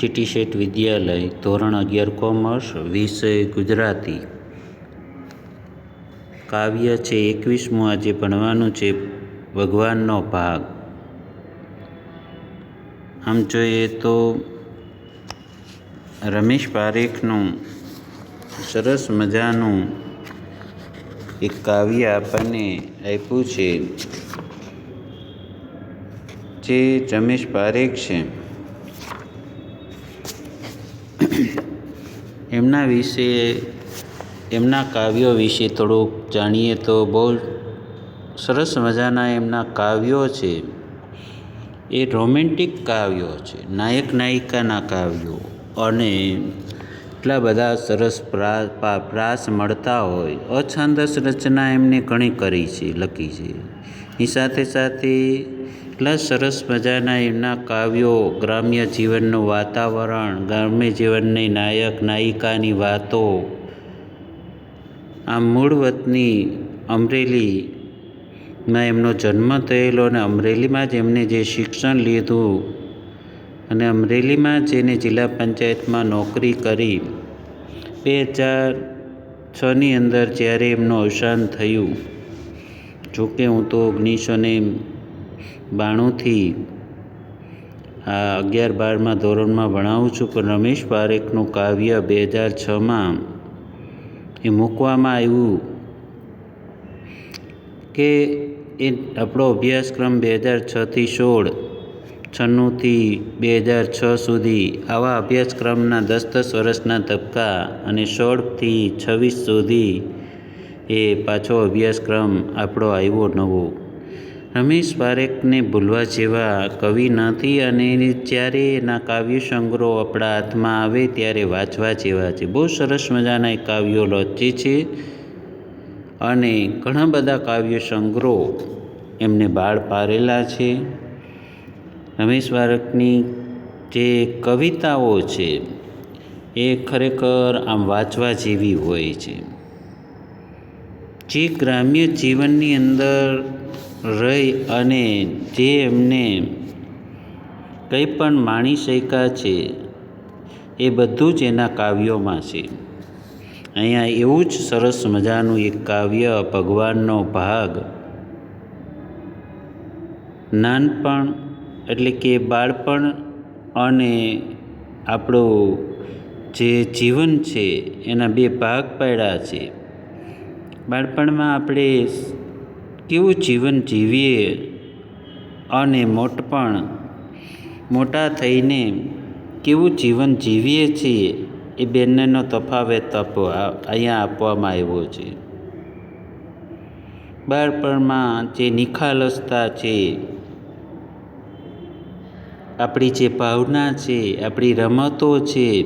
GT શેઠ વિદ્યાલય, ધોરણ અગિયાર commerce, વિષય ગુજરાતી. કાવ્ય છે એકવીસમું, આજે ભણવાનું છે ભગવાનનો ભાગ. આમ જોઈએ તો રમેશ પારેખનું સરસ મજાનું એક કાવ્ય આપણને આપ્યું છે, જે રમેશ પારેખ છે. એમના વિશે, એમના કાવ્યો વિશે થોડુંક જાણીએ તો બહુ સરસ મજાના એમના કાવ્યો છે. એ રોમેન્ટિક કાવ્યો છે, નાયક નાયિકાના કાવ્યો અને એટલા બધા સરસ પ્રાસ મળતા હોય, અછાંદસ રચના એમને ઘણી કરી છે, લખી છે. એ સાથે સાથે એટલા સરસ મજાના એમના કાવ્યો, ગ્રામ્ય જીવનનું વાતાવરણ ગ્રામ્ય જીવનની નાયક, નાયિકાની વાતો. આમ મૂળ વતની અમરેલીમાં એમનો જન્મ થયેલો અને અમરેલીમાં જ એમને જે શિક્ષણ લીધું અને અમરેલીમાં જ એને જિલ્લા પંચાયતમાં નોકરી કરી. બે હજાર છની અંદર જ્યારે એમનું અવસાન થયું, જોકે હું તો ઓગણીસો ને બાણુંથી અગિયાર બારમાં ધોરણમાં ભણાવું છું, પણ રમેશ પારેખનું કાવ્ય બે હજાર છમાં એ મૂકવામાં આવ્યું કે એ આપણો અભ્યાસક્રમ બે હજાર છથી સોળ, છન્નુંથી બે હજાર છ સુધી, આવા અભ્યાસક્રમના દસ દસ વર્ષના તબક્કા અને સોળથી છવ્વીસ સુધી એ પાછો અભ્યાસક્રમ આપણો આવ્યો નવો. રમેશ પારેખને ભૂલવા જેવા કવિ નથી અને જ્યારે એના કાવ્ય સંગ્રહો આપણા હાથમાં આવે ત્યારે વાંચવા જેવા છે. બહુ સરસ મજાના એ કાવ્યો રચે છે અને ઘણા બધા કાવ્ય સંગ્રહો એમને બાળ પારેલા છે. રમેશ પારેખની જે કવિતાઓ છે એ ખરેખર આમ વાંચવા જેવી હોય છે. જે ગ્રામ્ય જીવનની અંદર રહી અને જે એમને કંઈ પણ માણી શક્યા છે, એ બધું જ એના કાવ્યોમાં છે. અહીંયા એવું જ સરસ મજાનું એક કાવ્ય, ભગવાનનો ભાગ. નાનપણ એટલે કે બાળપણ અને આપણું જે જીવન છે, એના બે ભાગ પાડ્યા છે. બાળપણમાં આપણે કેવું જીવન જીવીએ અને મોટપણ, મોટા થઈને કેવું જીવન જીવીએ છીએ, એ બંનેનો તફાવત અહીંયા આપવામાં આવ્યો છે. બાળપણમાં જે નિખાલસતા છે, આપણી જે ભાવના છે, આપણી રમતો છે,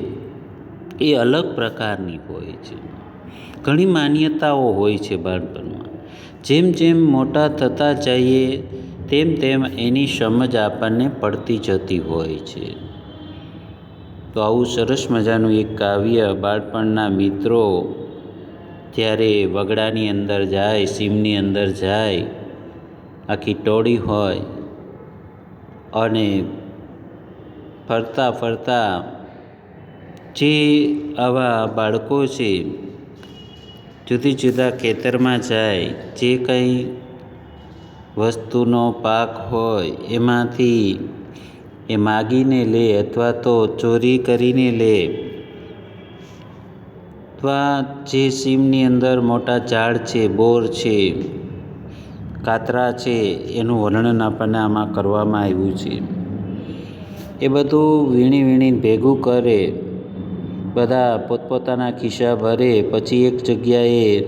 એ અલગ પ્રકારની હોય છે. ઘણી માન્યતાઓ હોય છે બાળપણમાં. જેમ જેમ મોટા થતા જઈએ, તેમ તેમ એની સમજ આપણને પડતી જતી હોય છે. તો આવું સરસ મજાનું એક કાવ્ય બાળપણના મિત્રો ત્યારે વગડાની અંદર જાય, સીમની અંદર જાય, આખી ટોળી હોય અને ફરતા ફરતા જે આવા બાળકો છે જુદી જુદા ખેતરમાં જાય, જે કંઈ વસ્તુનો પાક હોય એમાંથી એ માગીને લે અથવા તો ચોરી કરીને લે. અથવા જે સીમની અંદર મોટા ઝાડ છે, બોર છે, કાતરા છે, એનું વર્ણન આપણને આમાં કરવામાં આવ્યું છે. એ બધું વીણી વીણી ભેગું કરે બધા પોતપોતાના ખિસ્સા ભરે, પછી એક જગ્યાએ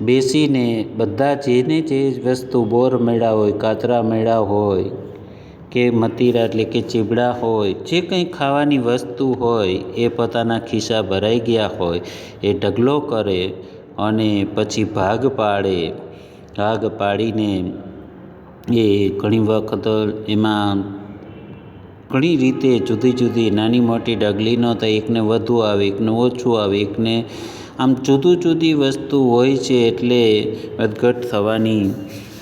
બેસીને બધા જેને જે વસ્તુ બોર મેળા હોય, કાતરા મેળા હોય, કે મતીરા એટલે કે ચીબડા હોય, જે કંઈ ખાવાની વસ્તુ હોય, એ પોતાના ખિસ્સા ભરાઈ ગયા હોય, એ ઢગલો કરે અને પછી ભાગ પાડે. ભાગ પાડીને એ ઘણી વખત એમાં ઘણી રીતે જુદી જુદી નાની મોટી ડગલીનો તો એકને વધુ આવે, એકને ઓછું આવે, એકને આમ જુદી જુદી વસ્તુ હોય છે એટલે વધઘટ થવાની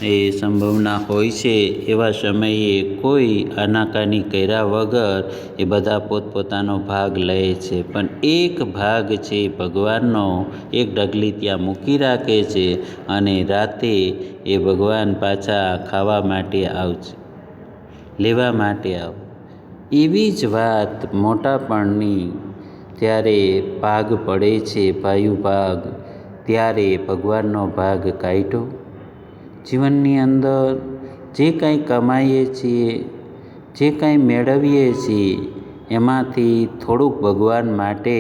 એ સંભાવના હોય છે. એવા સમયે કોઈ આનાકાની કર્યા વગર એ બધા પોતપોતાનો ભાગ લે છે. પણ એક ભાગ છે ભગવાનનો, એક ડગલી ત્યાં મૂકી રાખે છે અને રાતે એ ભગવાન પાછા ખાવા માટે આવશે, લેવા માટે આવ એવી જ વાત મોટાપણની. ત્યારે ભાગ પડે છે ભાયુ ભાગ ત્યારે ભગવાનનો ભાગ કાઢ્યો જીવનની અંદર જે કાંઈ કમાઈએ છીએ, જે કાંઈ મેળવીએ છીએ, એમાંથી થોડુંક ભગવાન માટે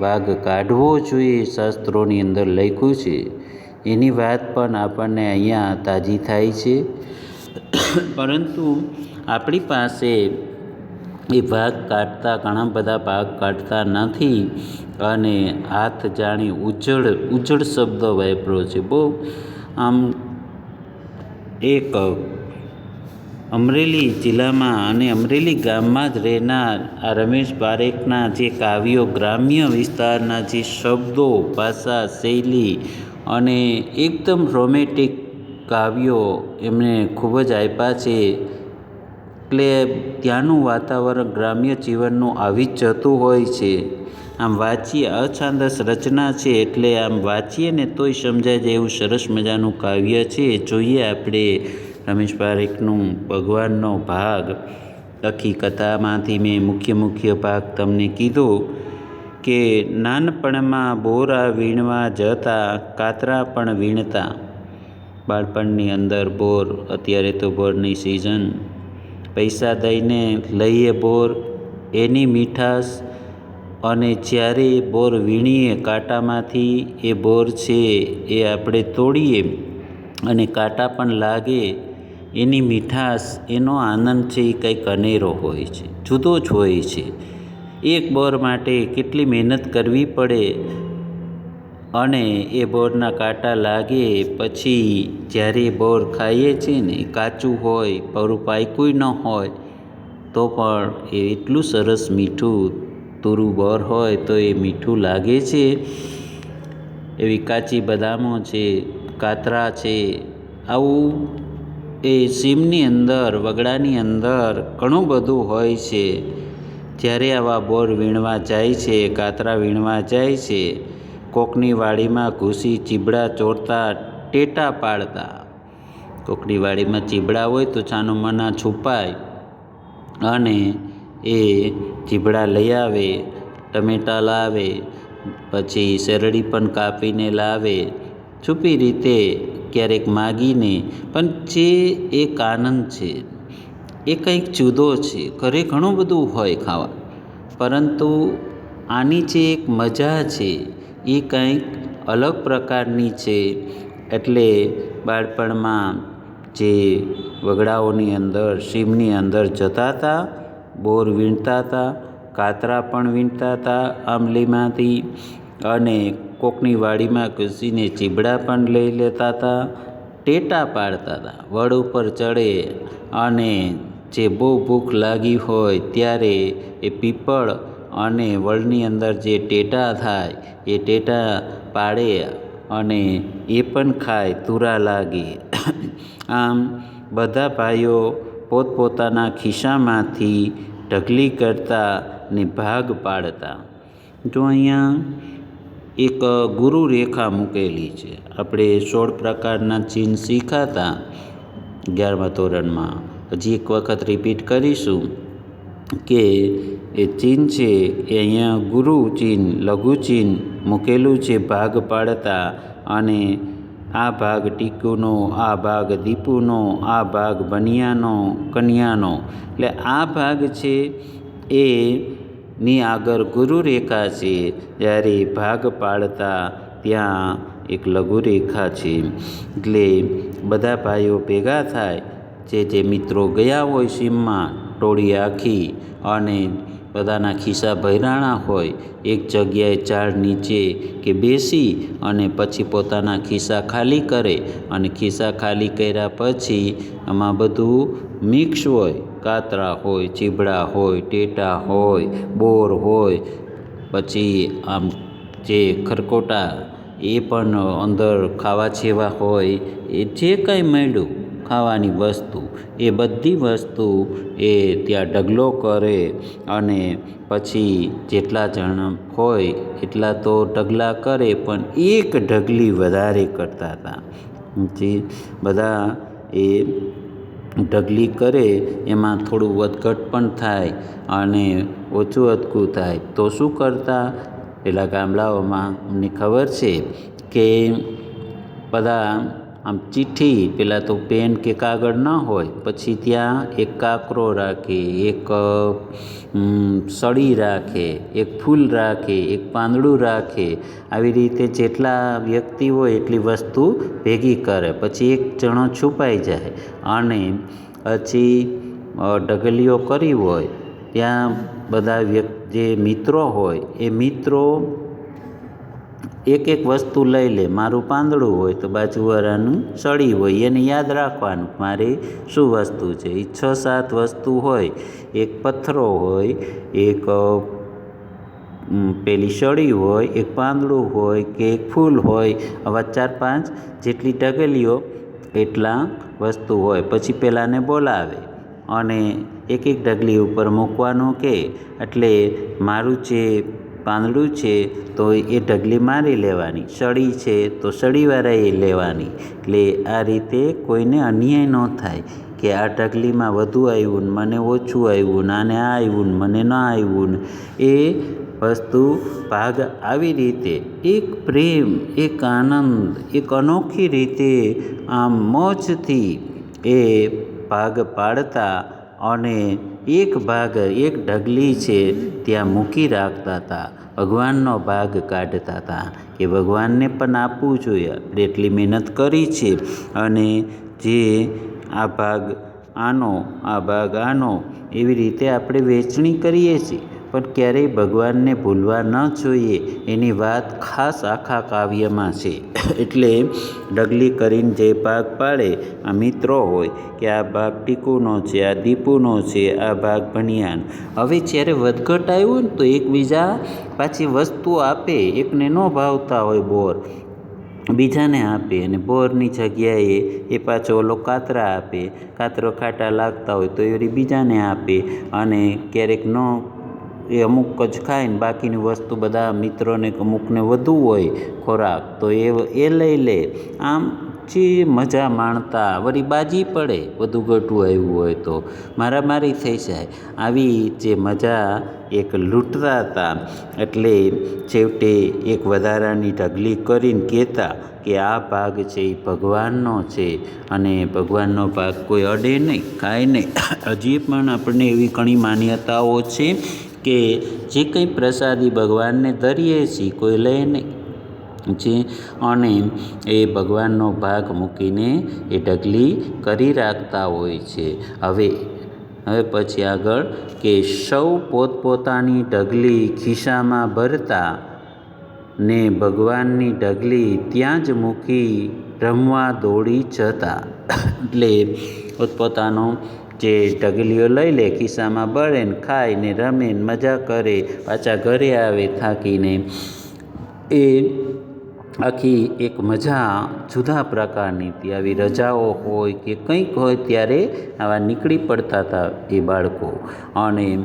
ભાગ કાઢવો જોઈએ શાસ્ત્રોની અંદર લખ્યું છે. એની વાત પણ આપણને અહીંયા તાજી થાય છે. પરંતુ આપણી પાસે એ ભાગ કાઢતા, ઘણા બધા ભાગ કાઢતા નથી અને હાથ જાણી ઉજ્જડ ઉજ્જડ શબ્દ વાપરો છે. બહુ આમ એક અમરેલી જિલ્લામાં અને અમરેલી ગામમાં જ રહેનાર આ રમેશ પારેખના જે કાવ્યો, ગ્રામ્ય વિસ્તારના જે શબ્દો, ભાષા, શૈલી અને એકદમ રોમેટિક કાવ્યો એમણે ખૂબ જ આપ્યા છે. એટલે ત્યાંનું વાતાવરણ ગ્રામ્ય જીવનનું આવી જ જતું હોય છે. આમ વાંચીએ અછાંદસ રચના છે એટલે આમ વાંચીએ ને તોય સમજાય જાય એવું સરસ મજાનું કાવ્ય છે. જોઈએ આપણે રમેશ પારેખનું ભગવાનનો ભાગ. આખી કથામાંથી મેં મુખ્ય મુખ્ય ભાગ તમને કીધો કે નાનપણમાં બોરા વીણવા જતા, કાતરા પણ વીણતા. બાળપણની અંદર બોર, અત્યારે તો બોરની સિઝન પૈસા દઈને લઈએ બોર, એની મીઠાશ અને જ્યારે બોર વીણીએ કાંટામાંથી, એ બોર છે એ આપણે તોડીએ અને કાંટા પણ લાગે, એની મીઠાશ, એનો આનંદ છે એ કંઈક અનેરો હોય છે, જુદો જ હોય છે. એક બોર માટે કેટલી મહેનત કરવી પડે અને એ બોરના કાંટા લાગે પછી જ્યારે બોર ખાઈએ છીએ ને, કાચું હોય, પરું પાક્યું ન હોય, તો પણ એ એટલું સરસ મીઠું તુરું બોર હોય તો એ મીઠું લાગે છે. એવી કાચી બદામો છે, કાતરા છે, આવું એ સીમની અંદર, વગડાની અંદર ઘણું બધું હોય છે. જ્યારે આવા બોર વીણવા જાય છે, કાતરા વીણવા જાય છે કોકની વાડીમાં ઘૂસી ચીબડા ચોરતા ટેટા પાડતા. કોકની વાડીમાં ચીબડા હોય તો છાનું મના છુપાય અને એ ચીબડા લઈ આવે, ટમેટાં લાવે, પછી શેરડી પણ કાપીને લાવે. છુપી રીતે ક્યારેક માગીને, પણ જે એક આનંદ છે, એ કંઈક જુદો છે, ઘરે ઘણું બધું હોય ખાવા. પરંતુ આની જે એક મજા છે એ કંઈક અલગ પ્રકારની છે. એટલે બાળપણમાં જે વગડાઓની અંદર, સીમની અંદર જતા હતા, બોર વીણતા હતા, કાતરા પણ વીણતા હતા આંબલીમાંથી અને કોકની વાડીમાં ઘૂસીને ચીબડા પણ લઈ લેતા હતા, ટેટા પાડતા હતા, વડ ઉપર ચડે અને જે બહુ ભૂખ લાગી હોય ત્યારે એ પીપળ અને વડની અંદર જે ટેટા થાય, એ ટેટા પાડે અને એ પણ ખાય, તુરા લાગે. આમ બધા ભાઈઓ પોતપોતાના ખિસ્સામાંથી ઢગલી કરતા ને ભાગ પાડતા. જો અહીંયા એક ગુરુ રેખા મૂકેલી છે. આપણે સોળ પ્રકારના ચિહ્ન શીખાતા અગિયારમા ધોરણમાં. હજી એક વખત રિપીટ કરીશું કે એ ચિહ્ન છે, એ અહીંયા ગુરુ ચિહ્ન લઘુ ચિહ્ન મૂકેલું છે ભાગ પાડતા અને આ ભાગ ટીકુનો, આ ભાગ દીપુનો, આ ભાગ બનિયાનો, કન્યાનો. એટલે આ ભાગ છે, એ ની આગળ ગુરુ રેખા છે, જ્યારે ભાગ પાડતા ત્યાં એક લઘુ રેખા છે. એટલે બધા ભાઈઓ ભેગા થાય, જે જે મિત્રો ગયા હોય સીમમાં, ટોળી આખી અને બધાના ખિસ્સા ભરાણા હોય, એક જગ્યાએ ઝાડ નીચે કે બેસી અને પછી પોતાના ખિસ્સા ખાલી કરે અને ખિસ્સા ખાલી કર્યા પછી આમાં બધું મિક્સ હોય. કાતરા હોય ચીબડા હોય, ટેટા હોય, બોર હોય, પછી આમ જે ખરકોટા એ પણ અંદર ખાવા જેવા હોય, એ જે કાંઈ મળ્યું ખાવાની વસ્તુ. એ બધી વસ્તુ એ ત્યાં ઢગલો કરે અને પછી જેટલા જણ હોય એટલા તો ઢગલા કરે, પણ એક ઢગલી વધારે કરતા હતા. જે બધા એ ઢગલી કરે, એમાં થોડું વધઘટ પણ થાય અને ઓછું અટકું થાય. તો શું કરતા? પેલા ગામડાઓમાં અમને ખબર છે કે બધા આમ ચિઠ્ઠી પહેલાં તો પેન કે કાગળ ન હોય, પછી ત્યાં એક કાકરો રાખે, એક સળી રાખે, એક ફૂલ રાખે, એક પાંદડું રાખે. આવી રીતે જેટલા વ્યક્તિ હોય એટલી વસ્તુ ભેગી કરે, પછી એક જણો છુપાઈ જાય. અને પછી ઢગલીઓ કરી હોય, ત્યાં બધા વ્યક્તિ જે મિત્રો હોય, એ મિત્રો એક એક વસ્તુ લઈ લે. મારું પાંદડું હોય તો બાજુવાળાનું સળી હોય, એને યાદ રાખવાનું મારે શું વસ્તુ છે? એ છ સાત વસ્તુ હોય. એક પથ્થરો હોય, એક પેલી સળી હોય, એક પાંદડું હોય કે એક ફૂલ હોય. આવા ચાર પાંચ જેટલી ઢગલીઓ એટલા વસ્તુ હોય. પછી પેલાને બોલાવે અને એક એક ઢગલી ઉપર મૂકવાનું કે. એટલે મારું જે પાંદડું છે તો એ ઢગલી મારી લેવાની. સળી છે, તો સળીવાળાએ લેવાની. એટલે આ રીતે કોઈને અન્યાય ન થાય કે આ ઢગલીમાં વધુ આવ્યું ને મને ઓછું આવ્યું ને આને આ આવ્યું મને ન આવ્યું એ વસ્તુ ભાગ આવી રીતે, એક પ્રેમ, એક આનંદ, એક અનોખી રીતે આમ મોજથી એ ભાગ પાડતા અને એક ભાગ, એક ઢગલી છે ત્યાં મૂકી રાખતા હતા. ભગવાનનો ભાગ કાઢતા હતા કે ભગવાનને પણ આપવું જોઈએ. આપણે એટલી મહેનત કરી છે અને જે આ ભાગ આનો, આ ભાગ આનો એવી રીતે આપણે વહેંચણી કરીએ છીએ. પણ ક્યારેય ભગવાનને ભૂલવા ન જોઈએ એની વાત ખાસ આખા કાવ્યમાં છે. એટલે ડગલી કરીને જે ભાગ પાડે, આ મિત્રો હોય કે આ ભાગ ટીકુનો છે, આ દીપુનો છે, આ ભાગ ભણિયાન. હવે જ્યારે વધઘટ આવ્યું ને તો એકબીજા પાછી વસ્તુ આપે, એકને ન ભાવતા હોય બોર. બીજાને આપે અને બોરની જગ્યાએ એ પાછો ઓલો કાતરા આપે. કાતરો ખાટા લાગતા હોય તો એ બીજાને આપે અને ક્યારેક ન એ અમુક જ ખાય ને બાકીની વસ્તુ બધા મિત્રોને અમુકને વધુ હોય ખોરાક, તો એ એ લઈ લે. આમ જે મજા માણતા, વળી બાજી પડે, વધુ ઘટું આવ્યું હોય તો. મારામારી થઈ જાય. આવી જે મજા એક લૂંટતા હતા. એટલે છેવટે એક વધારાની ઢગલી કરીને કહેતા કે આ ભાગ છે એ ભગવાનનો છે અને ભગવાનનો ભાગ કોઈ અડે નહીં, ખાય નહીં. હજી પણ આપણને એવી ઘણી માન્યતાઓ છે કે જે કંઈ પ્રસાદી ભગવાનને ધરીએ છીએ, કોઈ લે નહીં. જે અને એ ભગવાનનો ભાગ મૂકીને એ ઢગલી કરી રાખતા હોય છે. હવે હવે પછી આગળ કે સૌ પોતપોતાની ઢગલી ખિસ્સામાં ભરતા ને ભગવાનની ઢગલી ત્યાં જ મૂકી રમવા દોડી જતા. એટલે પોતપોતાનો જે ઢગલીઓ લઈ લે, ખિસ્સામાં ભરે ને ખાય ને રમે ને મજા કરે, પાછા ઘરે આવે થાકીને. એ આખી એક મજા જુદા પ્રકારની હતી. આવી રજાઓ હોય કે કંઈક હોય ત્યારે આવા નીકળી પડતા હતા એ બાળકો. અને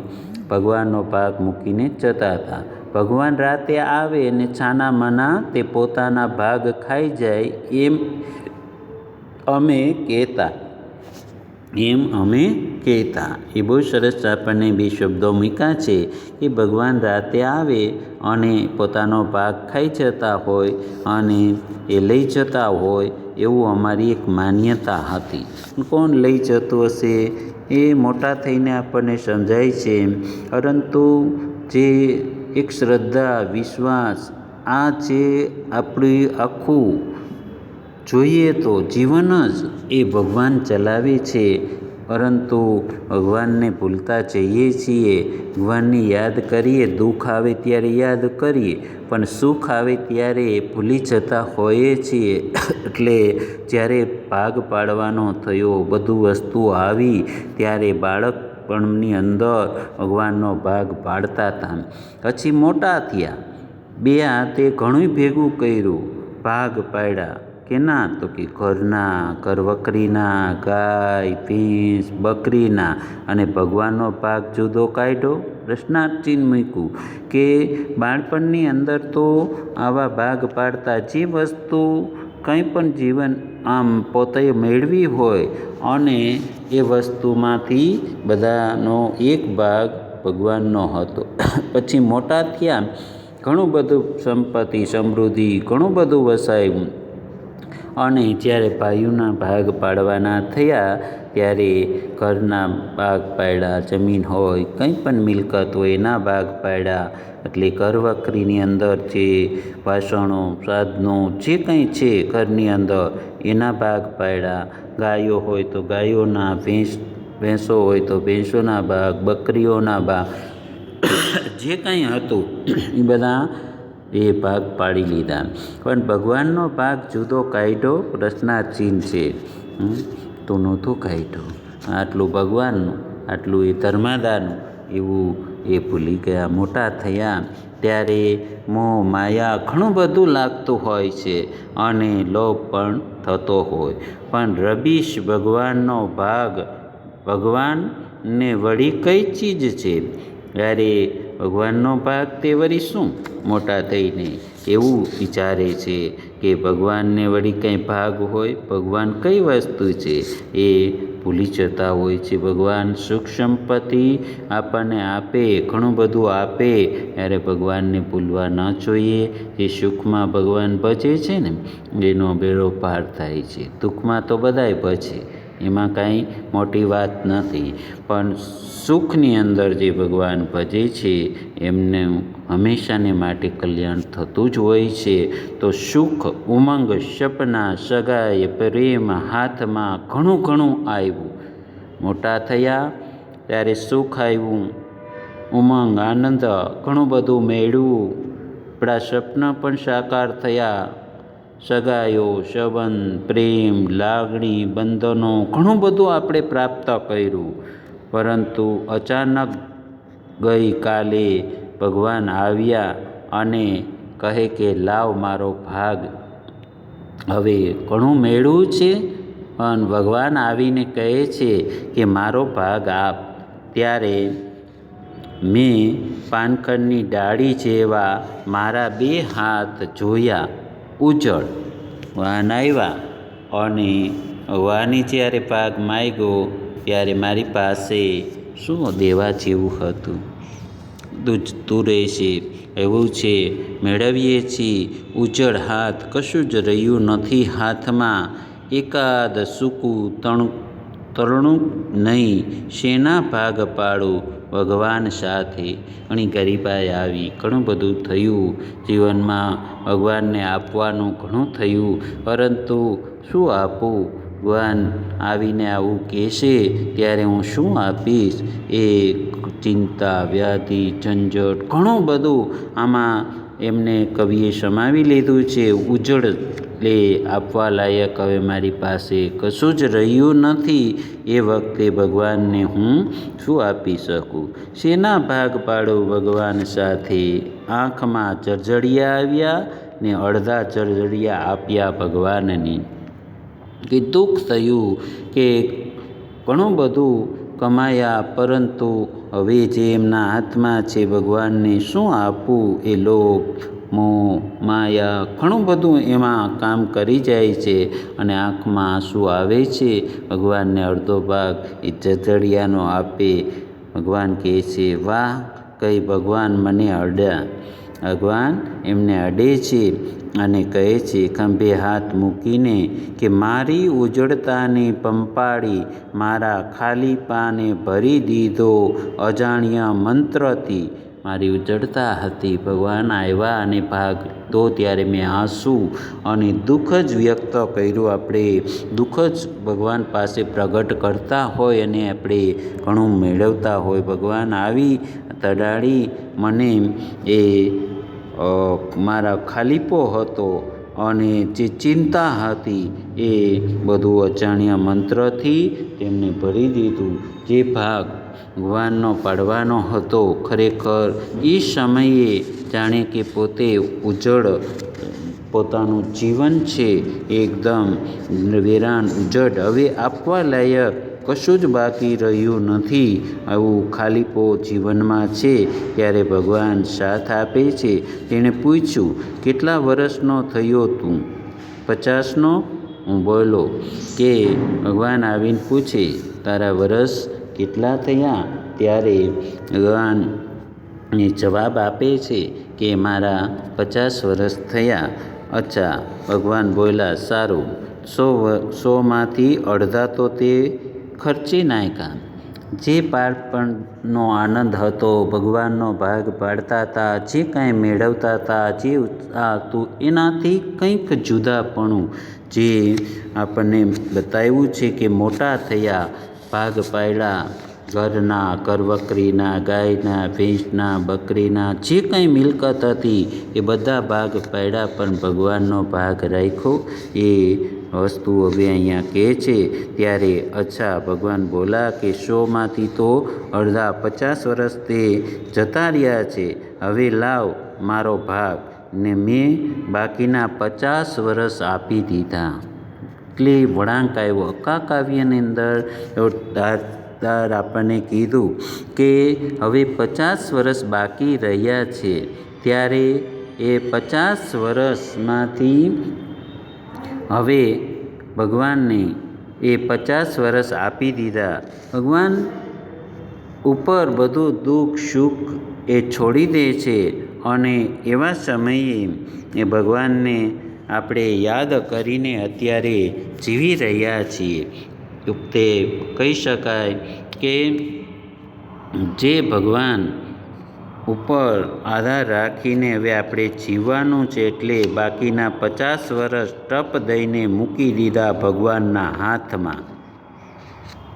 ભગવાનનો ભાગ મૂકીને જતા હતા. ભગવાન રાતે આવે અને છાના મના તે પોતાના ભાગ ખાઈ જાય એમ અમે કહેતા. એમ અમે કહેતા. એ બહુ સરસ આપણને બે શબ્દો મૂક્યા છે કે ભગવાન રાતે આવે અને પોતાનો ભાગ ખાઈ જતા હોય અને એ લઈ જતા હોય એવું અમારી એક માન્યતા હતી. કોણ લઈ જતું હશે? એ મોટા થઈને આપણને સમજાય છે. પરંતુ જે એક શ્રદ્ધા, વિશ્વાસ, આ જે આપણી આખું જોઈએ તો જીવન જ એ ભગવાન ચલાવે છે. પરંતુ ભગવાનને ભૂલતા જઈએ છીએ. ભગવાનની યાદ કરીએ, દુઃખ આવે ત્યારે યાદ કરીએ, પણ સુખ આવે ત્યારે ભૂલી જતા હોઈએ છીએ. એટલે જ્યારે ભાગ પાડવાનો થયો, બધું વસ્તુ આવી, ત્યારે બાળકપણની અંદર ભગવાનનો ભાગ પાડતા હતા. પછી મોટા થયા. બે હાથે ઘણું ભેગું કર્યું. ભાગ પાડ્યા. કેના તો કે ઘરના, ઘરવકરીના, ગાય, ભેંસ, બકરીના. અને ભગવાનનો ભાગ જુદો કાઢ્યો પ્રશ્નાર્થ ચિહ્ન મૂક્યું કે બાળપણની અંદર તો આવા ભાગ પાડતા જે વસ્તુ કંઈ પણ જીવન આમ પોતે મેળવી હોય અને એ વસ્તુમાંથી બધાનો એક ભાગ ભગવાનનો હતો. પછી મોટા થયા, ઘણું બધું સંપત્તિ, સમૃદ્ધિ, ઘણું બધું વસાયું. અને જ્યારે ભાઈઓના ભાગ પાડવાના થયા, ત્યારે ઘરના ભાગ પાડ્યા, જમીન હોય, કંઈ પણ મિલકત હોય, એના ભાગ પાડ્યા. એટલે ઘરવકરીની અંદર જે વાસણો, સાધનો, જે કંઈ છે ઘરની અંદર, એના ભાગ પાડ્યા. ગાયો હોય તો ગાયોના ભેંસ, ભેંસો હોય તો ભેંસોના ભાગ, બકરીઓના ભાગ, જે કંઈ હતું, એ બધા એ ભાગ પાડી લીધા. પણ ભગવાનનો ભાગ જુદો કાઢ્યો ચિહ્ન છે? તો નહોતો કાઢ્યો. આટલું ભગવાનનું, આટલું એ ધર્માદાનું એવું એ ભૂલી ગયા. મોટા થયા ત્યારે મોહ, માયા ઘણું બધું લાગતું હોય છે અને લોભ પણ થતો હોય. પણ રબીશ ભગવાનનો ભાગ ભગવાનને વળી કઈ ચીજ છે? ત્યારે ભગવાનનો ભાગ તે વળી શું? મોટા થઈને એવું વિચારે છે કે ભગવાનને વળી કંઈ ભાગ હોય, ભગવાન કઈ વસ્તુ છે? એ ભૂલી જતા હોય છે. ભગવાન સુખ સંપત્તિ આપણને આપે, ઘણું બધું આપે. ત્યારે ભગવાનને ભૂલવા ન જોઈએ. જે સુખમાં ભગવાન ભજે છે ને, એનો બેડો પાર થાય છે. દુઃખમાં તો બધાય ભજે. એમાં કાંઈ મોટી વાત નથી. પણ સુખની અંદર જે ભગવાન ભજે છે, એમને હંમેશાને માટે કલ્યાણ થતું જ હોય છે. તો સુખ, ઉમંગ, સપના સગાએ પ્રેમ, હાથમાં ઘણું ઘણું આવ્યું. મોટા થયા, ત્યારે સુખ આવ્યું. ઉમંગ, આનંદ, ઘણું બધું મેળવ્યું આપણા સપના પણ સાકાર થયા. સગાઈઓ સંબંધ પ્રેમ, લાગણી, બંધનો ઘણું બધું આપણે પ્રાપ્ત કર્યું. પરંતુ અચાનક ગઈ કાલે ભગવાન આવ્યા અને કહે કે, લાવ મારો ભાગ. હવે ઘણું મેળવું છે, પણ ભગવાન આવીને કહે છે કે, મારો ભાગ આપ. ત્યારે મેં પાનખરની ડાળી જેવા મારા બે હાથ જોયા. ઉજળ વાન આવ્યા અને વાની જ્યારે પાક માગ્યો ત્યારે મારી પાસે શું દેવા જેવું હતું? દૂજતું રહેશે એવું છે, મેળવીએ છીએ. ઉજળ હાથ કશું જ રહ્યું નથી હાથમાં. એકાદ સૂકું તણું તરણું નહીં, શેના ભાગ પાડું ભગવાન સાથે? ઘણી ગરીબાઈ આવી, ઘણું બધું થયું. જીવનમાં ભગવાનને આપવાનું ઘણું થયું. પરંતુ શું આપું? ભગવાન આવીને આવું કહેશે, ત્યારે હું શું આપીશ? એ ચિંતા, વ્યાધિ, ઝંઝટ, ઘણું બધું આમાં એમને કવિએ સમાવી લીધું છે. ઉજળ લે આપવા લાયક હવે મારી પાસે કશું જ રહ્યું નથી. એ વખતે ભગવાનને હું શું આપી શકું? શેના ભાગ પાડો ભગવાન સાથે? આંખમાં જળજળિયા આવ્યા ને અડધા જળજળિયા આપ્યા ભગવાનને. કે દુઃખ થયું કે ઘણું બધું કમાયા, પરંતુ હવે જે એમના હાથમાં છે ભગવાનને શું આપવું એ લોભ મોહ માયા ઘણું બધું એમાં કામ કરી જાય છે અને આંખમાં આંસુ આવે છે. ભગવાનને અડધો ભાગ એ જજડિયાનો આપે. ભગવાન કહે છે, વાહ, કઈ ભગવાન મને અડ્યા. ભગવાન એમને અડે છે અને કહે છે, ખંભે હાથ મૂકીને કે મારી ઉજળતાને પંપાળી મારા ખાલી પાને ભરી દીધો અજાણ્યા મંત્રથી. મારી ઉજળતા હતી. ભગવાન આવ્યા અને ભાગ તો ત્યારે મેં આંસુ અને દુઃખ જ વ્યક્ત કર્યું. આપણે દુઃખ જ ભગવાન પાસે પ્રગટ કરતા હોય અને આપણે ઘણું મેળવતા હોય. ભગવાન આવી તડાડી મને એ મારા ખાલીપો હતો અને જે ચિંતા હતી એ બધું અજાણ્યા મંત્રથી તેમને ભરી દીધું. જે ભાગ ભગવાનનો પાડવાનો હતો ખરેખર. એ સમયે જાણે કે પોતે ઉજળ પોતાનું જીવન છે, એકદમ વેરાન ઉજળ હવે આપવા લાયક કશું જ બાકી રહ્યું નથી. આવું ખાલીપો જીવનમાં છે, ત્યારે ભગવાન સાથ આપે છે. તેણે પૂછ્યું, કેટલા વર્ષનો થયો તું? પચાસનો. હું બોલો કે? ભગવાન આવીને પૂછે, તારા વર્ષ કેટલા થયા? ત્યારે ભગવાન ને જવાબ આપે છે કે મારા પચાસ વર્ષ થયા. અચ્છા, ભગવાન બોલ્યા, સારું. સો સોમાંથી અડધા તો તે ખર્ચી નાખ્યા. જે બાળપણનો આનંદ હતો, ભગવાનનો ભાગ પાડતા હતા, જે કાંઈ મેળવતા હતા, જે ઉત્સાહ હતું, એનાથી કંઈક જુદાપણું. જે આપણને બતાવ્યું છે કે મોટા થયા ભાગ પાડ્યા ઘરના કરવકરીના, ગાયના, ભેંસના, બકરીના, જે કંઈ મિલકત હતી, એ બધા ભાગ પાડ્યા પણ ભગવાનનો ભાગ રાખ્યો. એ વસ્તુ હવે અહીંયા કહે છે. ત્યારે અચ્છા ભગવાન બોલા કે, શોમાંથી તો અડધા પચાસ વર્ષ તે જતા રહ્યા છે. હવે લાવ મારો ભાગ. ને મેં બાકીના પચાસ વર્ષ આપી દીધા. એટલે વળાંક આવ્યો? અક્કા કાવ્યની અંદર દાર આપણને કીધું કે હવે પચાસ વર્ષ બાકી રહ્યા છે, ત્યારે એ પચાસ વર્ષમાંથી હવે ભગવાનને એ પચાસ વર્ષ આપી દીધા. ભગવાન ઉપર બધું દુઃખ, સુખ એ છોડી દે છે અને એવા સમયે એ ભગવાનને આપણે યાદ કરીને અત્યારે જીવી રહ્યા છીએ. તે કહી શકાય કે જે ભગવાન ઉપર આધાર રાખીને હવે આપણે જીવવાનું છે એટલે બાકીના પચાસ વર્ષ ટપ દઈને મૂકી દીધા ભગવાનના હાથમાં.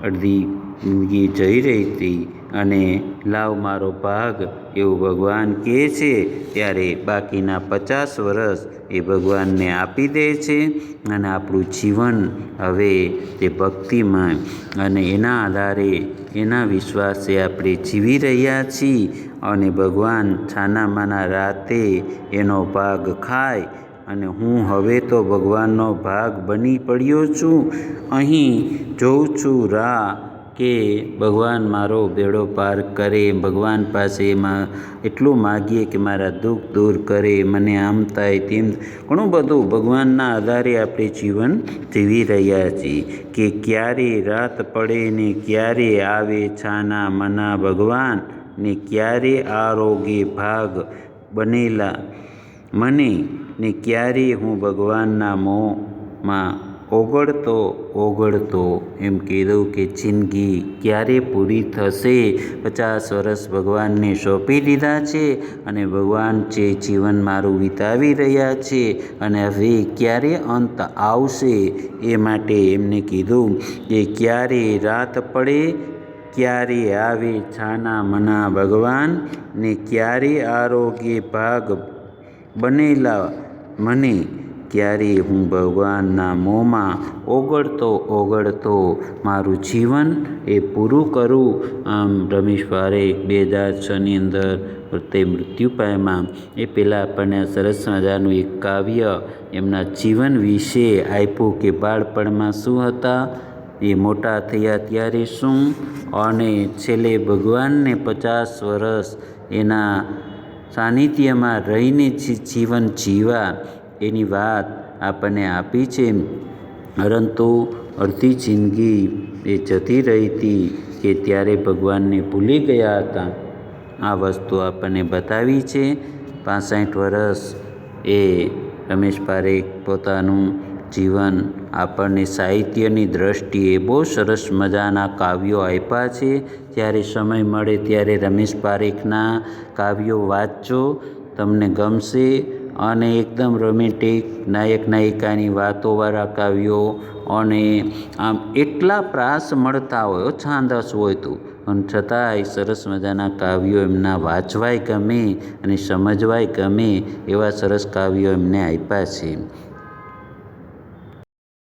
અડધી જિંદગી જઈ રહી હતી. અને લાવ મારો ભાગ એવું ભગવાન કહે છે, ત્યારે બાકીના પચાસ વર્ષ એ ભગવાનને આપી દે છે અને આપણું જીવન હવે તે ભક્તિમાં અને એના આધારે એના વિશ્વાસે આપણે જીવી રહ્યા છીએ અને ભગવાન છાનામાના રાતે એનો ભાગ ખાય અને હું હવે તો ભગવાનનો ભાગ બની પડ્યો છું. અહીં જોઉં છું રાહ કે ભગવાન મારો બેડો પાર કરે, ભગવાન પાસે એમાં એટલું માગીએ કે મારા દુઃખ દૂર કરે, મને આમ થાય તેમ. ઘણું બધું ભગવાનના આધારે આપણે જીવન જીવી રહ્યા છીએ કે ક્યારે રાત પડે ને ક્યારે આવે છાના મના ભગવાન ને ક્યારે આરોગ્ય ભાગ બનેલા મને ને ક્યારે હું ભગવાનના મોંમાં ઓગળતો ઓગળતો. એમ કીધું કે જિંદગી ક્યારે પૂરી થશે? પચાસ વર્ષ ભગવાનને સોંપી દીધા છે અને ભગવાન જે જીવન મારું વિતાવી રહ્યા છે અને હવે ક્યારે અંત આવશે એ માટે એમને કીધું કે ક્યારે રાત પડે, ક્યારે આવે છાના મના ભગવાન ને ક્યારે આરોગ્ય ભાગ બનેલા મને ક્યારે હું ભગવાનના મોંમાં ઓગળતો ઓગળતો મારું જીવન એ પૂરું કરું? આમ રમેશ બે હજાર છની અંદર તે મૃત્યુ પામ્યા. એ પહેલાં આપણને સરસ મજાનું એક કાવ્ય એમના જીવન વિશે આપ્યું કે બાળપણમાં શું હતા? એ મોટા થયા ત્યારે શું? અને છેલ્લે ભગવાનને પચાસ વર્ષ એના સાનિધ્યમાં રહીને જીવન જીવા એની વાત આપણને આપી છે. પરંતુ અડધી જિંદગી એ જતી રહી હતી કે ત્યારે ભગવાનને ભૂલી ગયા હતા. આ વસ્તુ આપણને બતાવી છે. પાસઠ વર્ષ એ રમેશ પારેખ પોતાનું જીવન આપણને સાહિત્યની દ્રષ્ટિએ બહુ સરસ મજાના કાવ્યો આપ્યા છે. જ્યારે સમય મળે ત્યારે રમેશ પારેખના કાવ્યો વાંચજો. તમને ગમશે. અને એકદમ રોમેન્ટિક નાયક નાયિકાની વાતોવાળા કાવ્યો અને આમ એટલા પ્રાસ મળતા હોય છાંદસ હોય તો. પણ છતાંય સરસ મજાના કાવ્યો એમના વાંચવાય ગમે અને સમજવાય ગમે એવા સરસ કાવ્યો એમને આપ્યા છે.